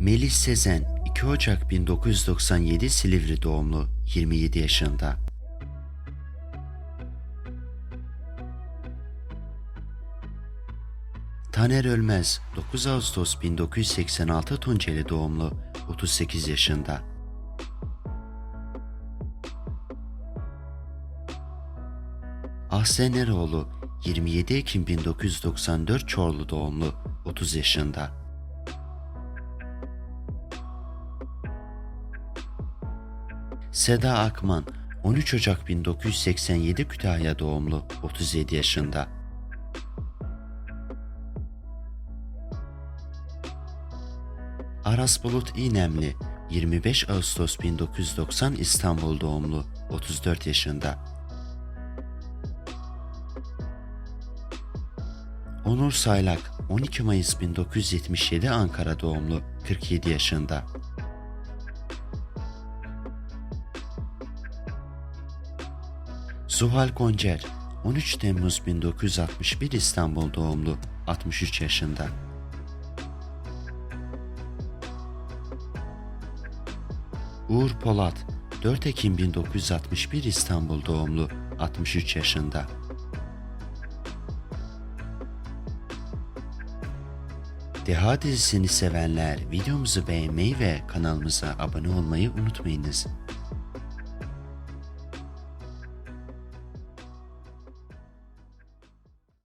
Melis Sezen 2 Ocak 1997 Silivri doğumlu 27 yaşında. Taner Ölmez 9 Ağustos 1986 Tunceli doğumlu 38 yaşında. Ahsen Eroğlu 27 Ekim 1994 Çorlu doğumlu 30 yaşında. Seda Akman 13 Ocak 1987 Kütahya doğumlu 37 yaşında. Aras Bulut İynemli 25 Ağustos 1990 İstanbul doğumlu 34 yaşında. Onur Saylak 12 Mayıs 1977 Ankara doğumlu 47 yaşında. Zuhal Goncer 13 Temmuz 1961 İstanbul doğumlu 63 yaşında. Uğur Polat 4 Ekim 1961 İstanbul doğumlu 63 yaşında. Deha dizisini sevenler videomuzu beğenmeyi ve kanalımıza abone olmayı unutmayınız.